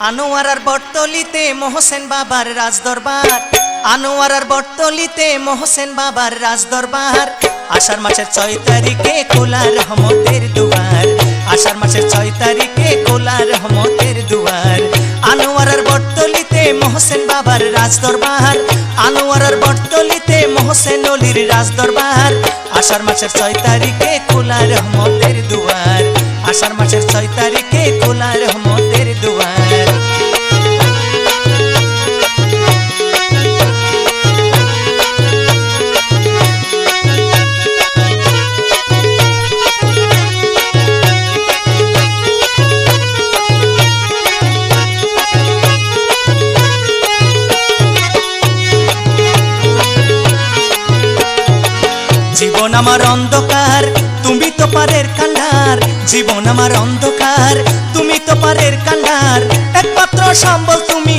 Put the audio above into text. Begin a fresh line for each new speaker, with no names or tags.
আনোয়ারার বটতলিতে মোহসেন বাবার রাজদরবার। আনোয়ারার বটতলিতে মোহসেন বাবার রাজদরবার। আষাঢ় মাসের ছয় তারিখে খোলা রহমতের দুয়ার। আষাঢ় মাসের ছয় তারিখে খোলা রহমতের দুয়ার। আনোয়ারার বটতলিতে মোহসেন বাবার রাজদরবার। আনোয়ারার বটতলিতে মোহসেন অলির রাজদরবার। আষাঢ় মাসের ছয় তারিখে খোলা রহমতের দুয়ার। আষাঢ় মাসের ছয় তারিখে খোলা রহমতের জীবন আমার অন্ধকার, তুমি তো পারের কান্ডার। জীবন আমার অন্ধকার, তুমি তো পারের কান্ডার। একমাত্র সম্বল